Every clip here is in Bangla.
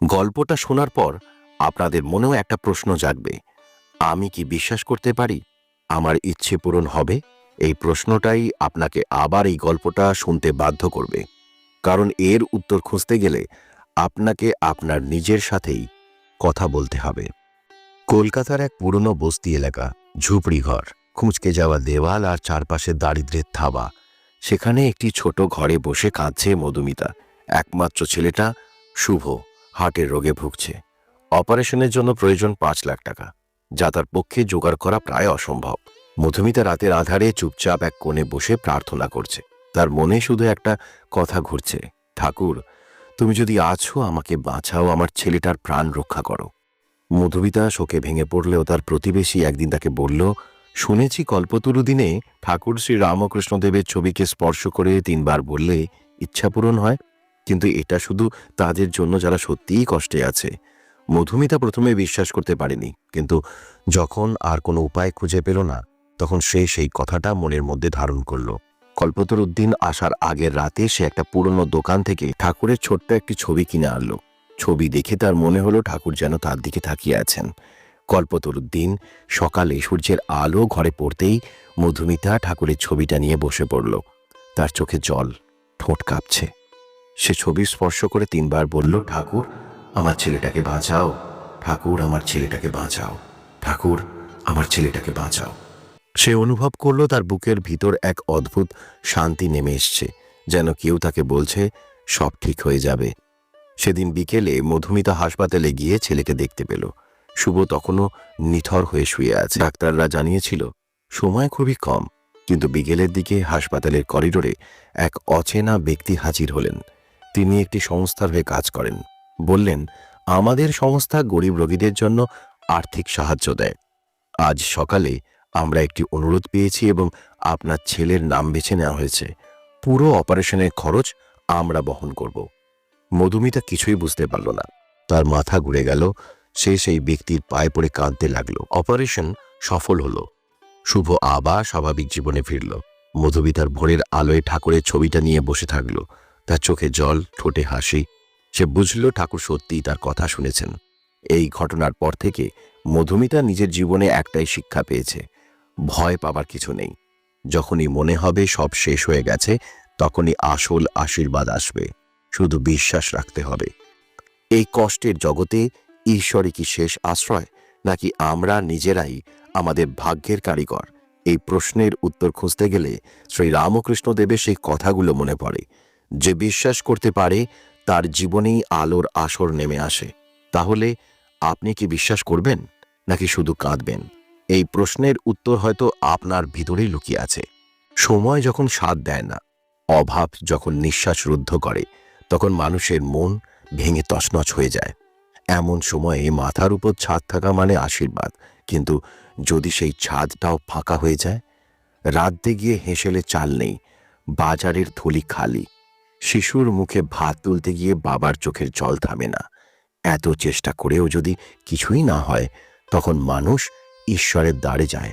গল্পটা শোনার পর আপনাদের মনেও একটা প্রশ্ন জাগবে। আমি কি বিশ্বাস করতে পারি? আমার ইচ্ছে পূরণ হবে? এই প্রশ্নটাই আপনাকে আবার এই গল্পটা শুনতে বাধ্য করবে। কারণ এর উত্তর খুঁজতে গেলে আপনাকে আপনার নিজের সাথেই কথা বলতে হবে। কলকাতার এক পুরনো বস্তি এলাকা ঝুপড়ি ঘর খুঁচকে যাওয়া দেওয়াল আর চারপাশে দারিদ্রের থাবা। সেখানে একটি ছোট ঘরে বসে কাঁদছে মধুমিতা। একমাত্র ছেলেটা শুভ। হার্টের রোগে ভুগছে। অপারেশনের জন্য প্রয়োজন পাঁচ লাখ টাকা, যা তার পক্ষে জোগাড় করা প্রায় অসম্ভব। মধুমিতা রাতের আধারে চুপচাপ এক কোণে বসে প্রার্থনা করছে। তার মনে শুধু একটা কথা ঘুরছে, ঠাকুর, তুমি যদি আছো, আমাকে বাঁচাও, আমার ছেলেটার প্রাণ রক্ষা করো। মধুমিতা শোকে ভেঙে পড়লেও তার প্রতিবেশী একদিন তাকে বলল, শুনেছি কল্পতরু দিনে ঠাকুর শ্রী রামকৃষ্ণদেবের ছবিকে স্পর্শ করে তিনবার বললে ইচ্ছা পূরণ হয়। কিন্তু এটা শুধু তাদের জন্য যারা সত্যিই কষ্টে আছে। মধুমিতা প্রথমে বিশ্বাস করতে পারেনি, কিন্তু যখন আর কোনো উপায় খুঁজে পেল না, তখন সে সেই কথাটা মনের মধ্যে ধারণ করল। কল্পতর উদ্দিন আসার আগের রাতে সে একটা পুরনো দোকান থেকে ঠাকুরের ছোট্ট একটি ছবি কিনে আনলো। ছবি দেখে তার মনে হলো ঠাকুর যেন তার দিকে তাকিয়ে আছেন। কল্পতরুদ্দিন সকালে সূর্যের আলো ঘরে পড়তেই মধুমিতা ঠাকুরের ছবিটা নিয়ে বসে পড়ল। তার চোখে জল, ঠোঁট কাঁপছে। সে ছবি স্পর্শ করে তিনবার বলল, ঠাকুর, আমার ছেলেটাকে বাঁচাও। ঠাকুর, আমার ছেলেটাকে বাঁচাও। ঠাকুর, আমার ছেলেটাকে বাঁচাও। সে অনুভব করল তার বুকের ভিতর এক অদ্ভুত শান্তি নেমে এসছে, যেন কেউ তাকে বলছে, সব ঠিক হয়ে যাবে। সেদিন বিকেলে মধুমিতা হাসপাতালে গিয়ে ছেলেকে দেখতে পেল। শুভ তখনও নিথর হয়ে শুয়ে আছে। ডাক্তাররা জানিয়েছিল, সময় খুবই কম। কিন্তু বিকেলের দিকে হাসপাতালের করিডোরে এক অচেনা ব্যক্তি হাজির হলেন। তিনি একটি সংস্থার হয়ে কাজ করেন। বললেন, আমাদের সংস্থা গরিব রোগীদের জন্য আর্থিক সাহায্য দেয়। আজ সকালে আমরা একটি অনুরোধ পেয়েছি এবং আপনার ছেলের নাম বেছে নেওয়া হয়েছে। পুরো অপারেশনের খরচ আমরা বহন করব। মধুমিতা কিছুই বুঝতে পারল না। তার মাথা ঘুরে গেল। সে সেই ব্যক্তির পায়ে পড়ে কাঁদতে লাগল। অপারেশন সফল হলো। শুভ আবার স্বাভাবিক জীবনে ফিরল। মধুমিতার ভোরের আলোয় ঠাকুরের ছবিটা নিয়ে বসে থাকল। তার চোখে জল, ঠোঁটে হাসি। সে বুঝল ঠাকুর সত্যিই তার কথা শুনেছেন। এই ঘটনার পর থেকে মধুমিতা নিজের জীবনে একটাই শিক্ষা পেয়েছে। ভয় পাবার কিছু নেই। যখনই মনে হবে সব শেষ হয়ে গেছে, তখনই আসল আশীর্বাদ আসবে। শুধু বিশ্বাস রাখতে হবে। এই কষ্টের জগতে ঈশ্বরই কি শেষ আশ্রয়, নাকি আমরা নিজেরাই আমাদের ভাগ্যের কারিগর? এই প্রশ্নের উত্তর খুঁজতে গেলে শ্রী রামকৃষ্ণ দেবের সেই কথাগুলো মনে পড়ে। যে বিশ্বাস করতে পারে, তার জীবনেই আলোর আসর নেমে আসে। তাহলে আপনি কি বিশ্বাস করবেন, নাকি শুধু কাঁদবেন? এই প্রশ্নের উত্তর হয়তো আপনার ভিতরেই লুকিয়ে আছে। সময় যখন স্বাদ দেয় না, অভাব যখন নিঃশ্বাস রুদ্ধ করে, তখন মানুষের মন ভেঙে তছনছ হয়ে যায়। এমন সময়ে মাথার উপর ছাদ থাকা মানে আশীর্বাদ। কিন্তু যদি সেই ছাদটাও ফাঁকা হয়ে যায়, রাতে গিয়ে হেসেলে চাল নেই, বাজারের থলি খালি। শিশুর মুখে ভাত তুলতে গিয়ে বাবার চোখের জল থামে না। এত চেষ্টা করেও যদি কিছুই না হয়, তখন মানুষ ঈশ্বরের দ্বারে যায়।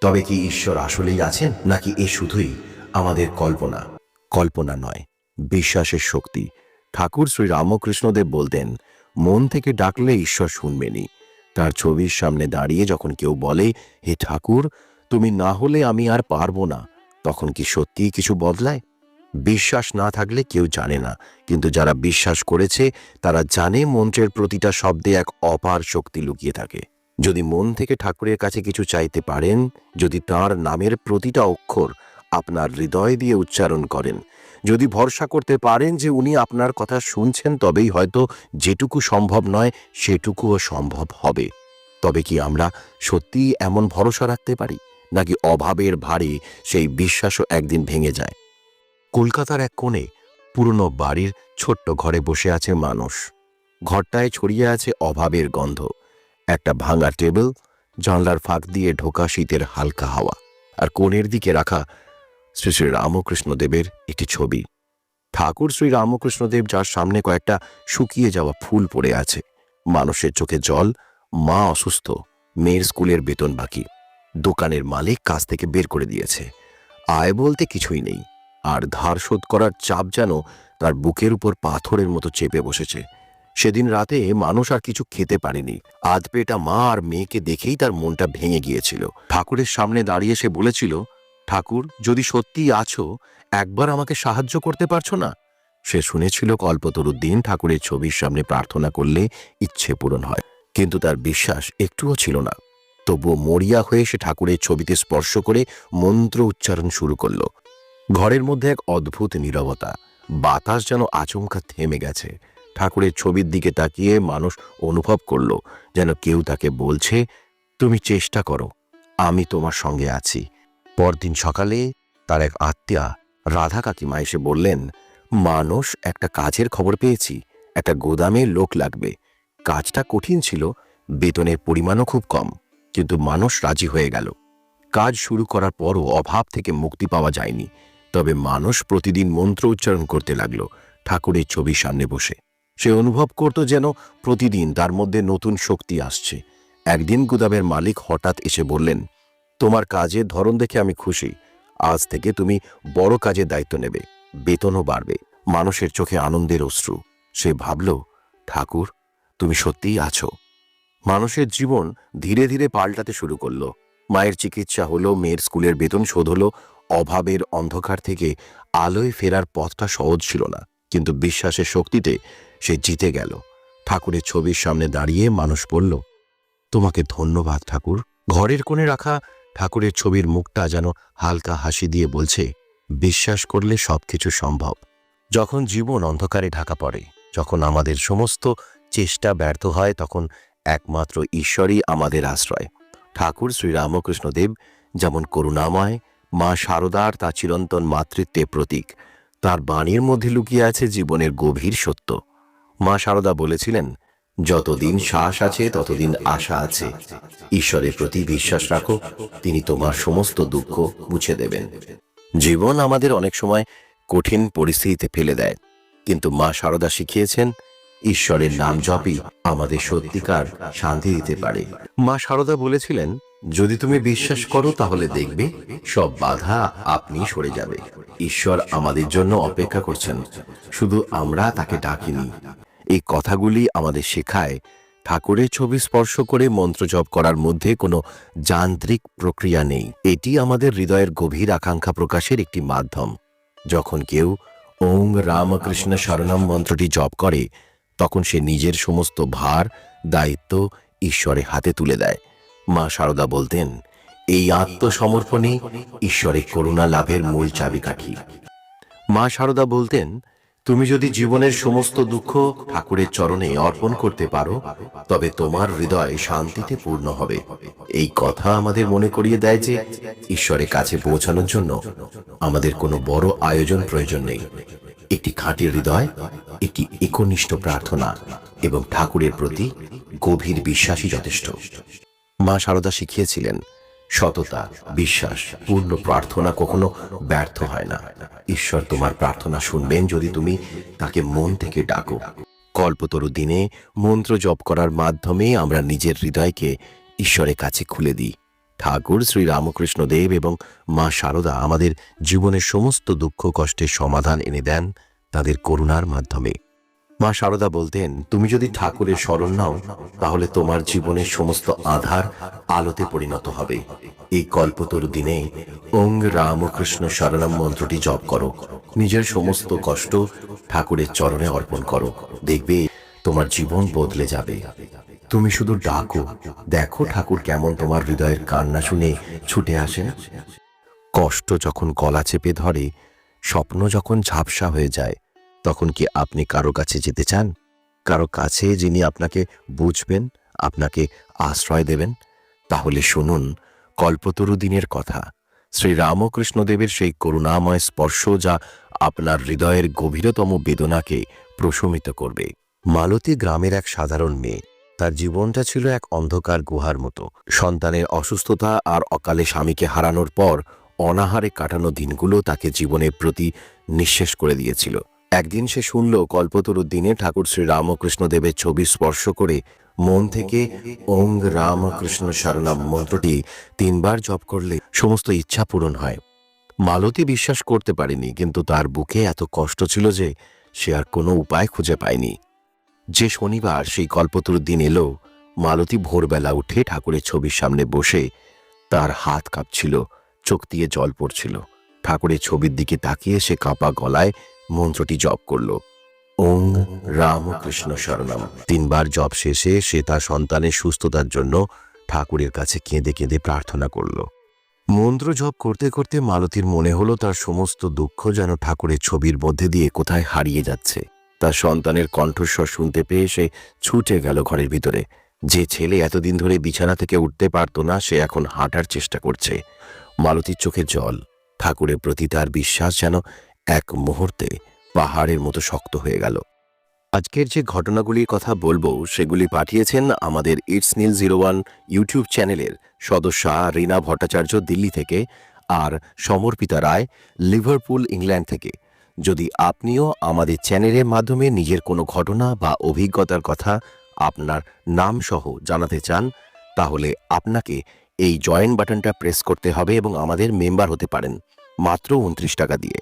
তবে কি ঈশ্বর আসলেই আছেন, নাকি এ শুধুই আমাদের কল্পনা? কল্পনা নয়, বিশ্বাসের শক্তি। ঠাকুর শ্রী রামকৃষ্ণদেব বলতেন, মন থেকে ডাকলে ঈশ্বর শুনবেনি তার ছবির সামনে দাঁড়িয়ে যখন কেউ বলে, হে ঠাকুর, তুমি না হলে আমি আর পারব না তখন কি সত্যিই কিছু বদলায়? বিশ্বাস না থাকলে কেউ জানে না। কিন্তু যারা বিশ্বাস করেছে, তারা জানে মন্ত্রের প্রতিটা শব্দে এক অপার শক্তি লুকিয়ে থাকে। যদি মন থেকে ঠাকুরের কাছে কিছু চাইতে পারেন, যদি তার নামের প্রতিটা অক্ষর আপনার হৃদয় দিয়ে উচ্চারণ করেন, যদি ভরসা করতে পারেন যে উনি আপনার কথা শুনছেন, তবেই হয়তো যেটুকু সম্ভব নয়, সেটুকুও সম্ভব হবে। তবে কি আমরা সত্যিই এমন ভরসা রাখতে পারি? নাকি অভাবের ভারে সেই বিশ্বাসও একদিন ভেঙে যায়? কলকাতার এক কোণে পুরনো বাড়ির ছোট্ট ঘরে বসে আছে মানুষ। ঘরটায় ছড়িয়ে আছে অভাবের গন্ধ। একটা ভাঙা টেবিল, জানলার ফাঁক দিয়ে ঢোকা শীতের হালকা হাওয়া, আর কোণের দিকে রাখা শ্রী শ্রী রামকৃষ্ণদেবের একটি ছবি। ঠাকুর শ্রী রামকৃষ্ণদেব যার সামনে কয়েকটা শুকিয়ে যাওয়া ফুল পড়ে আছে। মানুষের চোখে জল, মা অসুস্থ, মেয়ের স্কুলের বেতন বাকি। দোকানের মালিক কাজ থেকে বের করে দিয়েছে। আয় বলতে কিছুই নেই। আর ধার শোধ করার চাপ যেন তার বুকের উপর পাথরের মতো চেপে বসেছে। সেদিন রাতে মানুষ আর কিছু খেতে পারেনি। আধপেটা মা আর মেয়েকে দেখেই তার মনটা ভেঙে গিয়েছিল। ঠাকুরের সামনে দাঁড়িয়ে সে বলেছিল, ঠাকুর, যদি সত্যিই আছো, একবার আমাকে সাহায্য করতে পারছ না? সে শুনেছিল কল্পতরুর দিন ঠাকুরের ছবির সামনে প্রার্থনা করলে ইচ্ছে পূরণ হয়, কিন্তু তার বিশ্বাস একটুও ছিল না। তবুও মরিয়া হয়ে সে ঠাকুরের ছবিতে স্পর্শ করে মন্ত্র উচ্চারণ শুরু করল। ঘরের মধ্যে এক অদ্ভুত নীরবতা। বাতাস যেন আচমকা থেমে গেছে। ঠাকুরের ছবির দিকে তাকিয়ে মানুষ অনুভব করল, যেন কেউ তাকে বলছে, তুমি চেষ্টা করো, আমি তোমার সঙ্গে আছি। পরদিন সকালে তার এক আত্মীয়া রাধা কাকিমা এসে বললেন, মানুষ, একটা কাজের খবর পেয়েছি। একটা গোদামে লোক লাগবে। কাজটা কঠিন ছিল, বেতনের পরিমাণও খুব কম, কিন্তু মানুষ রাজি হয়ে গেল। কাজ শুরু করার পরও অভাব থেকে মুক্তি পাওয়া যায়নি। তবে মানুষ প্রতিদিন মন্ত্র উচ্চারণ করতে লাগল, ঠাকুরের ছবির সামনে বসে। সে অনুভব করত যেন প্রতিদিন তার মধ্যে নতুন শক্তি আসছে। একদিন গুদামের মালিক হঠাৎ এসে বললেন, তোমার কাজের ধরন দেখে আমি খুশি। আজ থেকে তুমি বড় কাজের দায়িত্ব নেবে। বেতনও বাড়বে। মানুষের চোখে আনন্দের অশ্রু। সে ভাবল, ঠাকুর, তুমি সত্যিই আছো। মানুষের জীবন ধীরে ধীরে পাল্টাতে শুরু করল। মায়ের চিকিৎসা হলো, মেয়ের স্কুলের বেতন শোধ হলো অভাবের অন্ধকার থেকে আলোয় ফেরার পথটা সহজ ছিল না, কিন্তু বিশ্বাসের শক্তিতে সে জিতে গেল। ঠাকুরের ছবির সামনে দাঁড়িয়ে মানুষ বলল, তোমাকে ধন্যবাদ ঠাকুর। ঘরের কোণে রাখা ঠাকুরের ছবির মুখটা যেন হালকা হাসি দিয়ে বলছে, বিশ্বাস করলে সবকিছু সম্ভব। যখন জীবন অন্ধকারে ঢাকা পড়ে, যখন আমাদের সমস্ত চেষ্টা ব্যর্থ হয়, তখন একমাত্র ঈশ্বরই আমাদের আশ্রয়। ঠাকুর শ্রীরামকৃষ্ণদেব যেমন করুণাময় মা শারদার তা চিরন্তন মাতৃত্বে প্রতীক। তার বাণীর মধ্যে লুকিয়ে আছে জীবনের গভীর সত্য। মা শারদা বলেছিলেন, যতদিন শ্বাস আছে, ততদিন আশা আছে। ঈশ্বরের প্রতি বিশ্বাস রাখো, তিনি তোমার সমস্ত দুঃখ মুছে দেবেন। জীবন আমাদের অনেক সময় কঠিন পরিস্থিতিতে ফেলে দেয়। কিন্তু মা শারদা শিখিয়েছেন, ঈশ্বরের নাম জপই আমাদের সত্যিকার শান্তি দিতে পারে। মা শারদা বলেছিলেন যদি তুমি বিশ্বাস করো, তাহলে দেখবে সব বাধা আপনি সরে যাবে। ঈশ্বর আমাদের জন্য অপেক্ষা করছেন। শুধু আমরা তাকে ডাকিনি। এই কথাগুলি আমাদের শেখায়। ঠাকুরের ছবি স্পর্শ করে মন্ত্র জপ করার মধ্যে কোনো যান্ত্রিক প্রক্রিয়া নেই। এটি আমাদের হৃদয়ের গভীর আকাঙ্ক্ষা প্রকাশের একটি মাধ্যম। যখন কেউ ওং রামকৃষ্ণ শরণম মন্ত্রটি জপ করে, তখন সে নিজের সমস্ত ভার, দায়িত্ব ঈশ্বরের হাতে তুলে দেয়। মা সারদা বলতেন, এই আত্মসমর্পণে ঈশ্বরের করুণা লাভের মূল চাবিকাঠি। মা সারদা বলতেন, তুমি যদি জীবনের সমস্ত দুঃখ ঠাকুরের চরণে অর্পণ করতে পারো, তবে তোমার হৃদয় শান্তিতে পূর্ণ হবে। এই কথা আমাদের মনে করিয়ে দেয় যে, ঈশ্বরের কাছে পৌঁছানোর জন্য আমাদের কোনো বড় আয়োজন প্রয়োজন নেই। একটি খাঁটি হৃদয়, একটি একনিষ্ঠ প্রার্থনা এবং ঠাকুরের প্রতি গভীর বিশ্বাসই যথেষ্ট। মা সারদা শিখিয়েছিলেন, সততা, বিশ্বাস, পূর্ণ প্রার্থনা কখনো ব্যর্থ হয় না। ঈশ্বর তোমার প্রার্থনা শুনবেন যদি তুমি তাকে মন থেকে ডাকো। কল্পতরু দিনে মন্ত্র জপ করার মাধ্যমে আমরা নিজের হৃদয়কে ঈশ্বরের কাছে খুলে দিই। ঠাকুর শ্রী রামকৃষ্ণ দেব এবং মা শারদা আমাদের জীবনের সমস্ত দুঃখ, কষ্টের সমাধান এনে দেন তাদের করুণার মাধ্যমে। মা শারদা বলতেন, তুমি যদি ঠাকুরের স্মরণ নাও, তাহলে তোমার জীবনের সমস্ত আধার আলোতে পরিণত হবে। এই কল্পতরু দিনে ওং রামকৃষ্ণ শরণম মন্ত্রটি জপ করো। নিজের সমস্ত কষ্ট ঠাকুরের চরণে অর্পণ করো। দেখবে তোমার জীবন বদলে যাবে। তুমি শুধু ডাকো, দেখো ঠাকুর কেমন তোমার হৃদয়ের কান্না শুনে ছুটে আসেন। কষ্ট যখন গলা চেপে ধরে, স্বপ্ন যখন ঝাপসা হয়ে যায় তখন কি আপনি কারও কাছে যেতে চান? কারও কাছে যিনি আপনাকে বুঝবেন, আপনাকে আশ্রয় দেবেন? তাহলে শুনুন, কল্পতরু দিনের কথা। শ্রী রামকৃষ্ণদেবের সেই করুণাময় স্পর্শ যা আপনার হৃদয়ের গভীরতম বেদনাকে প্রশমিত করবে। মালতী গ্রামের এক সাধারণ মেয়ে, তার জীবনটা ছিল এক অন্ধকার গুহার মতো। সন্তানের অসুস্থতা আর অকালে স্বামীকে হারানোর পর অনাহারে কাটানো দিনগুলো তাকে জীবনের প্রতি নিঃশেষ করে দিয়েছিল। একদিন সে শুনল কল্পতরুর দিনে ঠাকুর শ্রী রামকৃষ্ণদেবের ছবি স্পর্শ করে মন থেকে ওং রামকৃষ্ণ শরণম মন্ত্রটি তিনবার জপ করলে সমস্ত ইচ্ছা পূরণ হয়। মালতী বিশ্বাস করতে পারেনি, কিন্তু তার বুকে এত কষ্ট ছিল যে সে আর কোনো উপায় খুঁজে পায়নি। যে শনিবার সেই কল্পতরুর দিন এলো, মালতী ভোরবেলা উঠে ঠাকুরের ছবির সামনে বসে তার হাত কাঁপছিল, চোখ দিয়ে জল পড়ছিল। ঠাকুরের ছবির দিকে তাকিয়ে সে কাঁপা গলায় মন্ত্রটি জপ করল। ওং রামকৃষ্ণ শরণম। তিনবার জপ শেষে সে তার সন্তানের সুস্থতার জন্য ঠাকুরের কাছে কেঁদে কেঁদে প্রার্থনা করল। মন্ত্র জপ করতে করতে মালতীর মনে হলো তার সমস্ত দুঃখ যেন ঠাকুরের ছবির মধ্যে দিয়ে কোথায় হারিয়ে যাচ্ছে। তার সন্তানের কণ্ঠস্বর শুনতে পেয়ে সে ছুটে গেল ঘরের ভিতরে। যে ছেলে এতদিন ধরে বিছানা থেকে উঠতে পারত না, সে এখন হাঁটার চেষ্টা করছে। মালতীর চোখে জল। ঠাকুরের প্রতি তার বিশ্বাস যেন এক মুহূর্তে পাহাড়ের মতো শক্ত হয়ে গেল। আজকের যে ঘটনাগুলির কথা বলব, সেগুলি পাঠিয়েছেন আমাদের it's Neel zero one YouTube চ্যানেলের সদস্যা রীনা ভট্টাচার্য দিল্লি থেকে আর সমর্পিতা রায় লিভারপুল, ইংল্যান্ড থেকে। যদি আপনিও আমাদের চ্যানেলের মাধ্যমে নিজের কোনো ঘটনা বা অভিজ্ঞতার কথা আপনার নাম সহ জানাতে চান, তাহলে আপনাকে এই জয়েন বাটনটা প্রেস করতে হবে এবং আমাদের মেম্বার হতে পারেন। মাত্র উনত্রিশ টাকা দিয়ে।